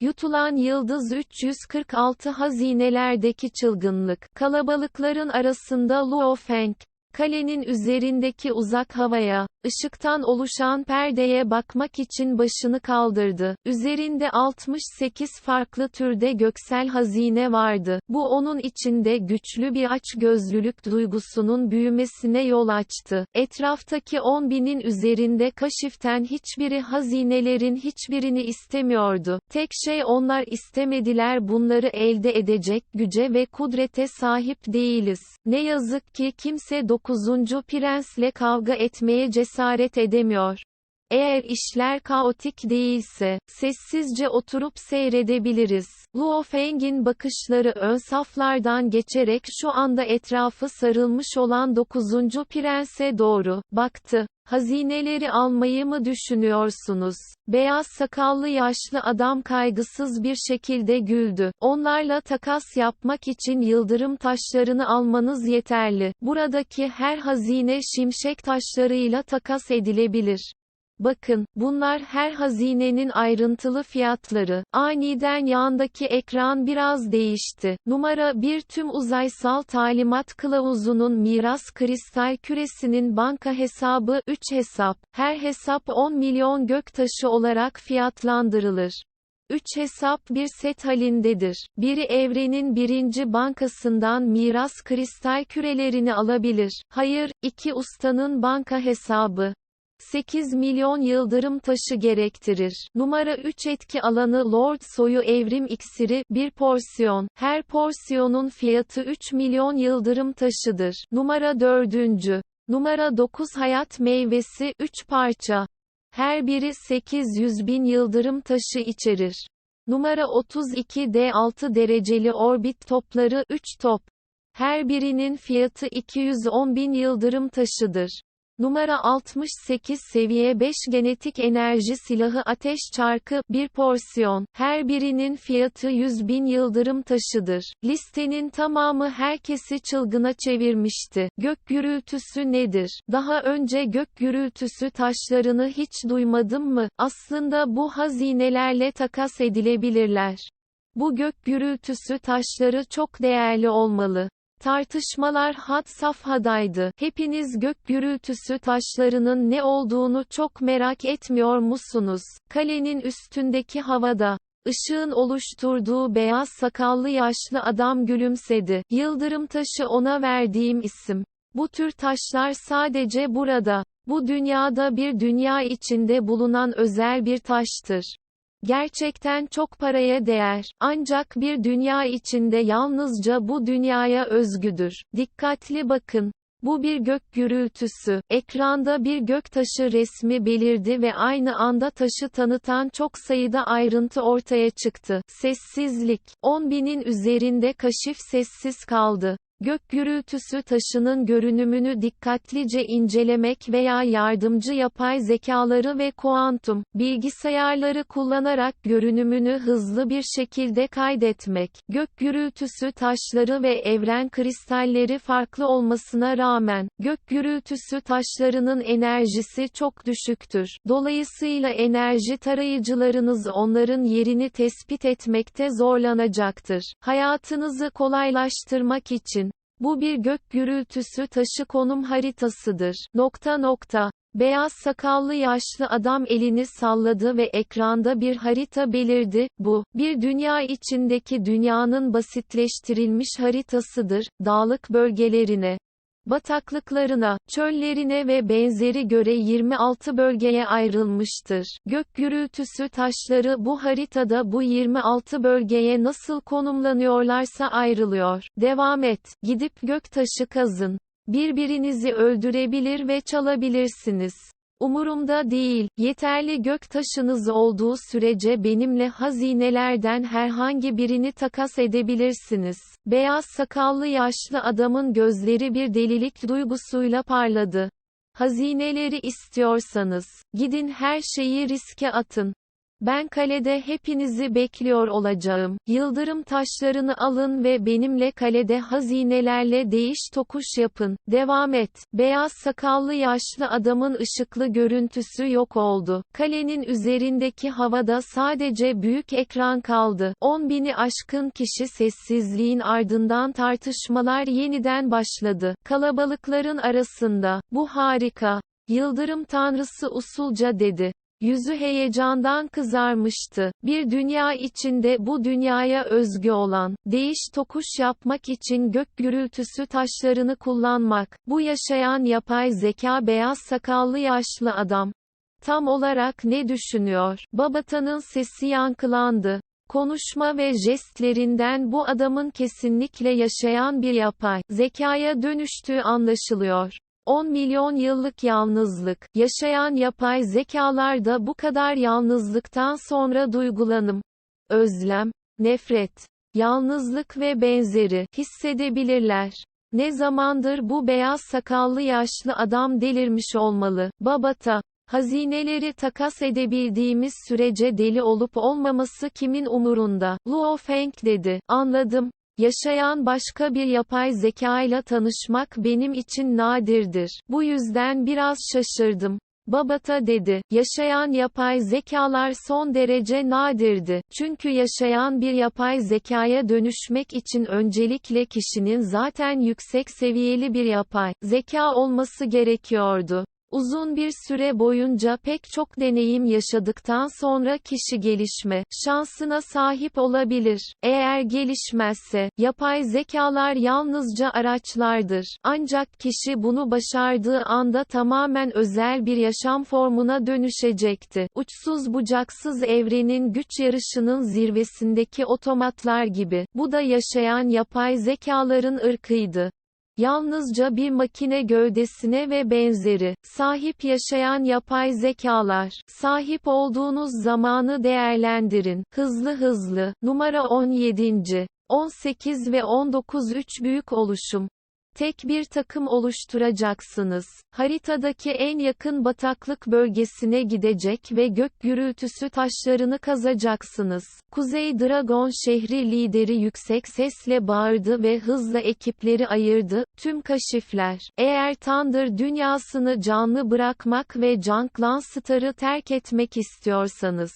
Yutulan Yıldız 346 Hazinelerdeki Çılgınlık. Kalabalıkların arasında Luo Feng, kalenin üzerindeki uzak havaya, ışıktan oluşan perdeye bakmak için başını kaldırdı. Üzerinde 68 farklı türde göksel hazine vardı. Bu onun içinde güçlü bir açgözlülük duygusunun büyümesine yol açtı. Etraftaki 10 binin üzerinde kaşiften hiçbiri hazinelerin hiçbirini istemiyordu. Tek şey onlar istemediler bunları elde edecek güce ve kudrete sahip değiliz. Ne yazık ki kimse 9. prensle kavga etmeye cesaret edemiyor. Eğer işler kaotik değilse, sessizce oturup seyredebiliriz. Luo Feng'in bakışları ön saflardan geçerek şu anda etrafı sarılmış olan 9. prense doğru baktı. Hazineleri almayı mı düşünüyorsunuz? Beyaz sakallı yaşlı adam kaygısız bir şekilde güldü. Onlarla takas yapmak için yıldırım taşlarını almanız yeterli. Buradaki her hazine şimşek taşlarıyla takas edilebilir. Bakın, bunlar her hazinenin ayrıntılı fiyatları. Aniden yandaki ekran biraz değişti. Numara 1 tüm uzaysal talimat kılavuzunun miras kristal küresinin banka hesabı 3 hesap. Her hesap 10 milyon göktaşı olarak fiyatlandırılır. 3 hesap bir set halindedir. Biri evrenin birinci bankasından miras kristal kürelerini alabilir. Hayır, iki ustanın banka hesabı. 8 milyon yıldırım taşı gerektirir. Numara 3 etki alanı Lord soyu evrim iksiri, bir porsiyon. Her porsiyonun fiyatı 3 milyon yıldırım taşıdır. Numara 4. Numara 9 hayat meyvesi, 3 parça. Her biri 800 bin yıldırım taşı içerir. Numara 32 D6 dereceli orbit topları, 3 top. Her birinin fiyatı 210 bin yıldırım taşıdır. Numara 68 seviye 5 genetik enerji silahı ateş çarkı, bir porsiyon, her birinin fiyatı 100 bin yıldırım taşıdır. Listenin tamamı herkesi çılgına çevirmişti. Gök gürültüsü nedir? Daha önce gök gürültüsü taşlarını hiç duymadım mı? Aslında bu hazinelerle takas edilebilirler. Bu gök gürültüsü taşları çok değerli olmalı. Tartışmalar had safhadaydı. Hepiniz gök gürültüsü taşlarının ne olduğunu çok merak etmiyor musunuz? Kalenin üstündeki havada, ışığın oluşturduğu beyaz sakallı yaşlı adam gülümsedi. Yıldırım taşı ona verdiğim isim. Bu tür taşlar sadece burada, bu dünyada bir dünya içinde bulunan özel bir taştır. Gerçekten çok paraya değer. Ancak bir dünya içinde yalnızca bu dünyaya özgüdür. Dikkatli bakın. Bu bir gök gürültüsü. Ekranda bir gök taşı resmi belirdi ve aynı anda taşı tanıtan çok sayıda ayrıntı ortaya çıktı. Sessizlik. 10 binin üzerinde kaşif sessiz kaldı. Gök gürültüsü taşının görünümünü dikkatlice incelemek veya yardımcı yapay zekaları ve kuantum bilgisayarları kullanarak görünümünü hızlı bir şekilde kaydetmek. Gök gürültüsü taşları ve evren kristalleri farklı olmasına rağmen gök gürültüsü taşlarının enerjisi çok düşüktür. Dolayısıyla enerji tarayıcılarınız onların yerini tespit etmekte zorlanacaktır. Hayatınızı kolaylaştırmak için bu bir gök gürültüsü taşı konum haritasıdır. Nokta nokta. Beyaz sakallı yaşlı adam elini salladı ve ekranda bir harita belirdi. Bu, bir dünya içindeki dünyanın basitleştirilmiş haritasıdır. Dağlık bölgelerine, bataklıklarına, çöllerine ve benzeri göre 26 bölgeye ayrılmıştır. Gök gürültüsü taşları bu haritada bu 26 bölgeye nasıl konumlanıyorlarsa ayrılıyor. Devam et, gidip gök taşı kazın. Birbirinizi öldürebilir ve çalabilirsiniz. Umurumda değil, yeterli gök taşınız olduğu sürece benimle hazinelerden herhangi birini takas edebilirsiniz. Beyaz sakallı yaşlı adamın gözleri bir delilik duygusuyla parladı. Hazineleri istiyorsanız, gidin her şeyi riske atın. Ben kalede hepinizi bekliyor olacağım. Yıldırım taşlarını alın ve benimle kalede hazinelerle değiş tokuş yapın. Devam et. Beyaz sakallı yaşlı adamın ışıklı görüntüsü yok oldu. Kalenin üzerindeki havada sadece büyük ekran kaldı. 10 bini aşkın kişi sessizliğin ardından tartışmalar yeniden başladı. Kalabalıkların arasında, bu harika. Yıldırım tanrısı usulca dedi. Yüzü heyecandan kızarmıştı. Bir dünya içinde bu dünyaya özgü olan, değiş tokuş yapmak için gök gürültüsü taşlarını kullanmak, bu yaşayan yapay zeka beyaz sakallı yaşlı adam. Tam olarak ne düşünüyor? Babata'nın sesi yankılandı. Konuşma ve jestlerinden bu adamın kesinlikle yaşayan bir yapay zekaya dönüştüğü anlaşılıyor. 10 milyon yıllık yalnızlık, yaşayan yapay zekalar da bu kadar yalnızlıktan sonra duygulanım, özlem, nefret, yalnızlık ve benzeri hissedebilirler. Ne zamandır bu beyaz sakallı yaşlı adam delirmiş olmalı. Babata, hazineleri takas edebildiğimiz sürece deli olup olmaması kimin umurunda? Luo Feng dedi. Anladım. Yaşayan başka bir yapay zekayla tanışmak benim için nadirdir. Bu yüzden biraz şaşırdım. Babata dedi, yaşayan yapay zekalar son derece nadirdi. Çünkü yaşayan bir yapay zekaya dönüşmek için öncelikle kişinin zaten yüksek seviyeli bir yapay zeka olması gerekiyordu. Uzun bir süre boyunca pek çok deneyim yaşadıktan sonra kişi gelişme şansına sahip olabilir. Eğer gelişmezse, yapay zekalar yalnızca araçlardır. Ancak kişi bunu başardığı anda tamamen özel bir yaşam formuna dönüşecekti. Uçsuz bucaksız evrenin güç yarışının zirvesindeki otomatlar gibi. Bu da yaşayan yapay zekaların ırkıydı. Yalnızca bir makine gövdesine ve benzeri, sahip yaşayan yapay zekalar, sahip olduğunuz zamanı değerlendirin, hızlı hızlı, numara 17. 18 ve 19 üç büyük oluşum. Tek bir takım oluşturacaksınız. Haritadaki en yakın bataklık bölgesine gidecek ve gök gürültüsü taşlarını kazacaksınız. Kuzey Dragon şehri lideri yüksek sesle bağırdı ve hızla ekipleri ayırdı. Tüm kaşifler, eğer Thunder dünyasını canlı bırakmak ve Junklan Star'ı terk etmek istiyorsanız,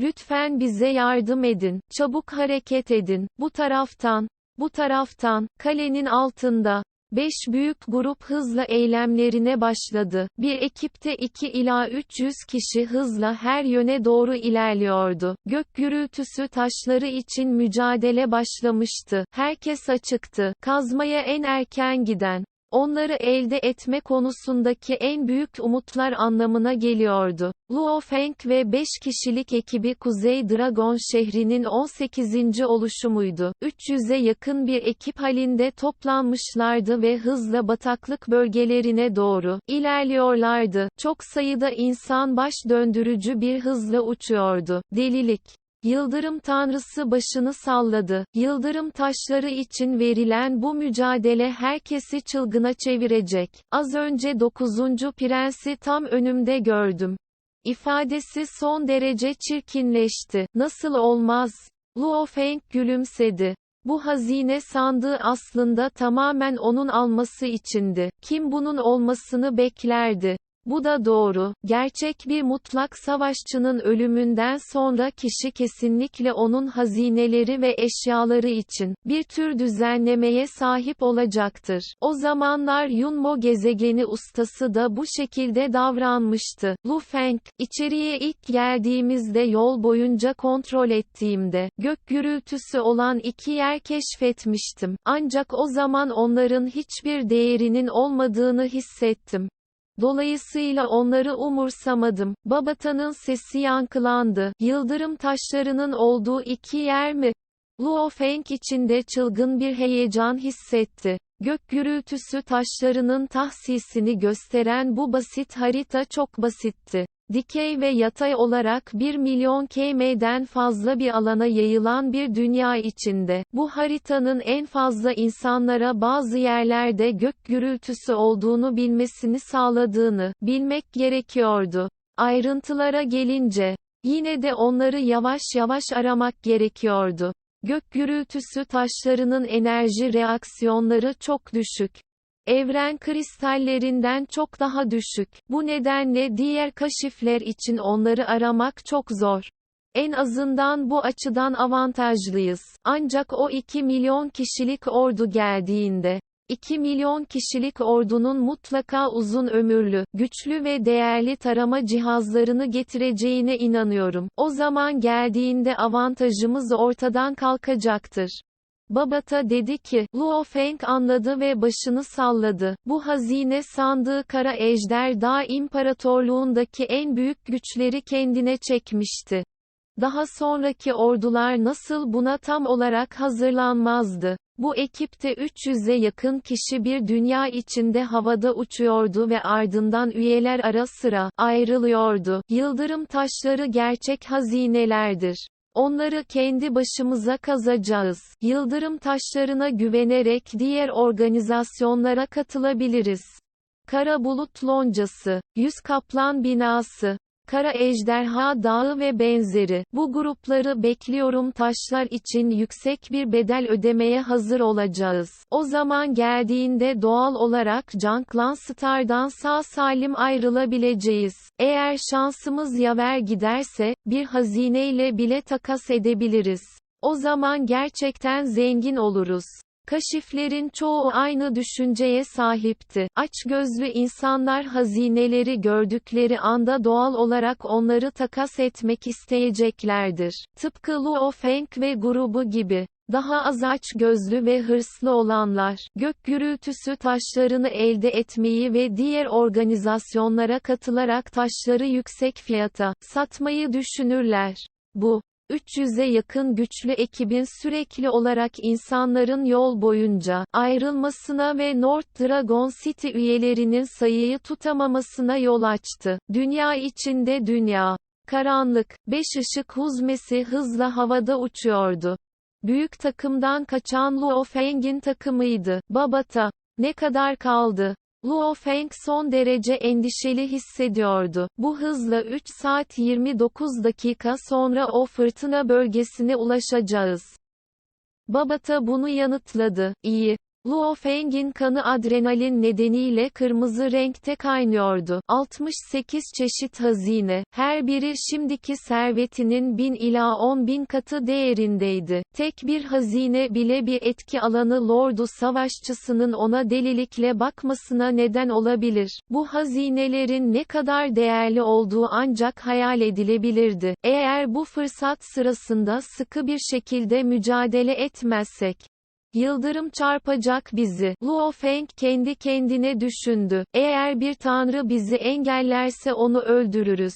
Lütfen bize yardım edin, çabuk hareket edin, bu taraftan, bu taraftan, kalenin altında, Beş büyük grup hızla eylemlerine başladı. Bir ekipte 2 ila 300 kişi hızla her yöne doğru ilerliyordu. Gök gürültüsü taşları için mücadele başlamıştı. Herkes açıktı. Kazmaya en erken giden, onları elde etme konusundaki en büyük umutlar anlamına geliyordu. Luo Feng ve 5 kişilik ekibi Kuzey Dragon şehrinin 18. oluşumuydu. 300'e yakın bir ekip halinde toplanmışlardı ve hızla bataklık bölgelerine doğru ilerliyorlardı. Çok sayıda insan baş döndürücü bir hızla uçuyordu. Delilik Yıldırım tanrısı başını salladı. Yıldırım taşları için verilen bu mücadele herkesi çılgına çevirecek. Az önce 9. prensi tam önümde gördüm. İfadesi son derece çirkinleşti. Nasıl olmaz? Luo Feng gülümsedi. Bu hazine sandığı aslında tamamen onun alması içindi. Kim bunun olmasını beklerdi? Bu da doğru. Gerçek bir mutlak savaşçının ölümünden sonra kişi kesinlikle onun hazineleri ve eşyaları için bir tür düzenlemeye sahip olacaktır. O zamanlar Yunmo gezegeni ustası da bu şekilde davranmıştı. Lu Feng, içeriye ilk geldiğimizde yol boyunca kontrol ettiğimde gök gürültüsü olan iki yer keşfetmiştim. Ancak o zaman onların hiçbir değerinin olmadığını hissettim. Dolayısıyla onları umursamadım. Babata'nın sesi yankılandı. Yıldırım taşlarının olduğu iki yer mi? Luo Feng içinde çılgın bir heyecan hissetti. Gök gürültüsü taşlarının tahsisini gösteren bu basit harita çok basitti. Dikey ve yatay olarak 1 milyon km'den fazla bir alana yayılan bir dünya içinde, bu haritanın en fazla insanlara bazı yerlerde gök gürültüsü olduğunu bilmesini sağladığını, bilmek gerekiyordu. Ayrıntılara gelince, Yine de onları yavaş yavaş aramak gerekiyordu. Gök gürültüsü taşlarının enerji reaksiyonları çok düşük. Evren kristallerinden çok daha düşük. Bu nedenle diğer kaşifler için onları aramak çok zor. En azından bu açıdan avantajlıyız. Ancak o 2 milyon kişilik ordu geldiğinde, 2 milyon kişilik ordunun mutlaka uzun ömürlü, güçlü ve değerli tarama cihazlarını getireceğine inanıyorum. O zaman geldiğinde avantajımız ortadan kalkacaktır. Babata dedi ki, Luo Feng anladı ve başını salladı. Bu hazine sandığı Kara Ejder Dağ İmparatorluğundaki en büyük güçleri kendine çekmişti. Daha sonraki ordular nasıl buna tam olarak hazırlanmazdı. Bu ekipte 300'e yakın kişi bir dünya içinde havada uçuyordu ve ardından üyeler ara sıra ayrılıyordu. Yıldırım taşları gerçek hazinelerdir. Onları kendi başımıza kazacağız. Yıldırım taşlarına güvenerek diğer organizasyonlara katılabiliriz. Kara bulut loncası, yüz kaplan binası, Kara Ejderha Dağı ve benzeri. Bu grupları bekliyorum taşlar için yüksek bir bedel ödemeye hazır olacağız. O zaman geldiğinde doğal olarak Canklan Star'dan sağ salim ayrılabileceğiz. Eğer şansımız yaver giderse, bir hazineyle bile takas edebiliriz. O zaman gerçekten zengin oluruz. Kaşiflerin çoğu aynı düşünceye sahipti. Açgözlü insanlar hazineleri gördükleri anda doğal olarak onları takas etmek isteyeceklerdir. Tıpkı Luo Feng ve grubu gibi. Daha az aç gözlü ve hırslı olanlar, gök gürültüsü taşlarını elde etmeyi ve diğer organizasyonlara katılarak taşları yüksek fiyata satmayı düşünürler. Bu, 300'e yakın güçlü ekibin sürekli olarak insanların yol boyunca ayrılmasına ve North Dragon City üyelerinin sayıyı tutamamasına yol açtı. Dünya içinde dünya. Karanlık, beş ışık huzmesi hızla havada uçuyordu. Büyük takımdan kaçan Luo Feng'in takımıydı. Babata, ne kadar kaldı? Luo Feng son derece endişeli hissediyordu. Bu hızla 3 saat 29 dakika sonra o fırtına bölgesine ulaşacağız. Babata bunu yanıtladı. İyi. Luo Feng'in kanı adrenalin nedeniyle kırmızı renkte kaynıyordu. 68 çeşit hazine, her biri şimdiki servetinin 1000 ila 10 bin katı değerindeydi. Tek bir hazine bile bir etki alanı lordu savaşçısının ona delilikle bakmasına neden olabilir. Bu hazinelerin ne kadar değerli olduğu ancak hayal edilebilirdi. Eğer bu fırsat sırasında sıkı bir şekilde mücadele etmezsek, Yıldırım çarpacak bizi. Luo Feng kendi kendine düşündü. Eğer bir tanrı bizi engellerse onu öldürürüz.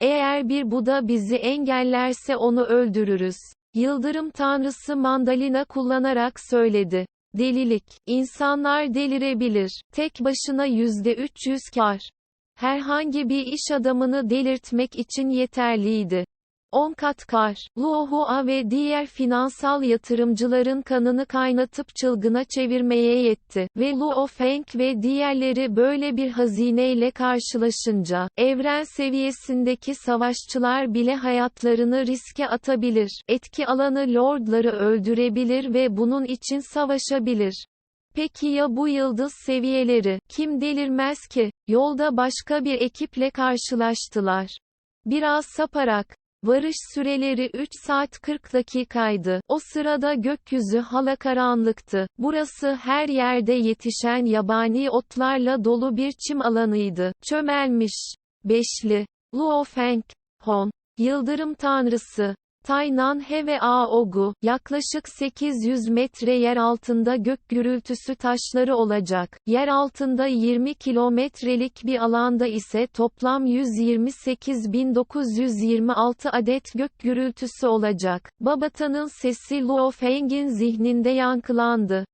Eğer bir Buda bizi engellerse onu öldürürüz. Yıldırım tanrısı mandalina kullanarak söyledi. Delilik. İnsanlar delirebilir. Tek başına yüzde 300 kar. Herhangi bir iş adamını delirtmek için yeterliydi. 10 kat kar, Luohua ve diğer finansal yatırımcıların kanını kaynatıp çılgına çevirmeye yetti ve Luo Feng ve diğerleri böyle bir hazineyle karşılaşınca, evren seviyesindeki savaşçılar bile hayatlarını riske atabilir, etki alanı lordları öldürebilir ve bunun için savaşabilir. Peki ya bu yıldız seviyeleri, kim delirmez ki? Yolda başka bir ekiple karşılaştılar. Biraz saparak, Varış süreleri 3 saat 40 dakikaydı. O sırada gökyüzü hala karanlıktı. Burası her yerde yetişen yabani otlarla dolu bir çim alanıydı. Çömelmiş. Beşli. Luo Feng. Hon. Yıldırım tanrısı. Taynan He ve Aogu, yaklaşık 800 metre yer altında gök gürültüsü taşları olacak. Yer altında 20 kilometrelik bir alanda ise toplam 128.926 adet gök gürültüsü olacak. Babata'nın sesi Luo Feng'in zihninde yankılandı.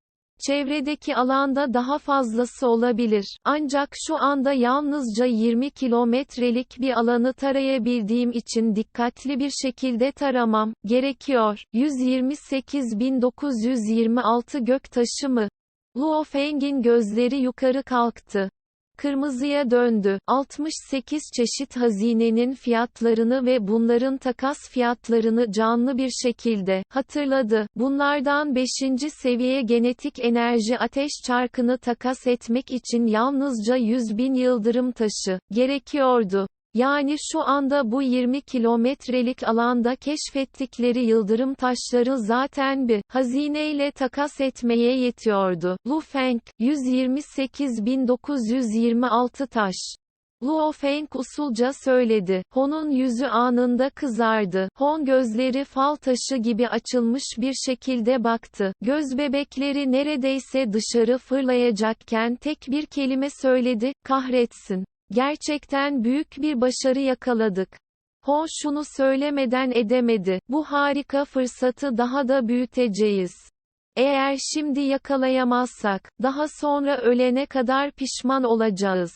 Çevredeki alanda daha fazlası olabilir. Ancak şu anda yalnızca 20 kilometrelik bir alanı tarayabildiğim için dikkatli bir şekilde taramam gerekiyor. 128.926 gök taşı mı? Luo Feng'in gözleri yukarı kalktı. Kırmızıya döndü. 68 çeşit hazinenin fiyatlarını ve bunların takas fiyatlarını canlı bir şekilde hatırladı. Bunlardan 5. seviye genetik enerji ateş çarkını takas etmek için yalnızca 100 bin yıldırım taşı gerekiyordu. Yani şu anda bu 20 kilometrelik alanda keşfettikleri yıldırım taşları zaten bir hazineyle takas etmeye yetiyordu. Lu Feng, 128.926 taş. Luo Feng usulca söyledi. Hon'un yüzü anında kızardı. Hon gözleri fal taşı gibi açılmış bir şekilde baktı. Göz bebekleri neredeyse dışarı fırlayacakken tek bir kelime söyledi, kahretsin. Gerçekten büyük bir başarı yakaladık. Hon şunu söylemeden edemedi. Bu harika fırsatı daha da büyüteceğiz. Eğer şimdi yakalayamazsak, daha sonra ölene kadar pişman olacağız.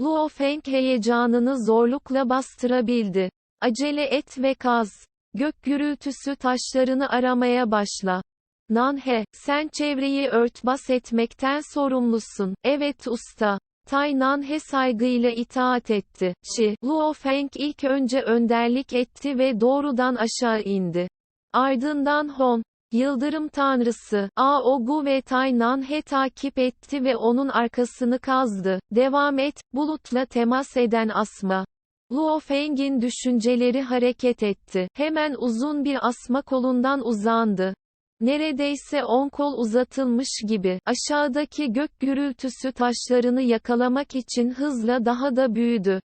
Luo Feng heyecanını zorlukla bastırabildi. Acele et ve kaz. Gök gürültüsü taşlarını aramaya başla. Nanhe, sen çevreyi örtbas etmekten sorumlusun. Evet usta. Tai Nanhe saygıyla itaat etti. Şi, Luo Feng ilk önce önderlik etti ve doğrudan aşağı indi. Ardından Hon, Yıldırım Tanrısı, Aogu ve Tainanhe takip etti ve onun arkasını kazdı. Devam et, bulutla temas eden asma. Luo Feng'in düşünceleri hareket etti. Hemen uzun bir asma kolundan uzandı. Neredeyse on kol uzatılmış gibi, aşağıdaki gök gürültüsü taşlarını yakalamak için hızla daha da büyüdü.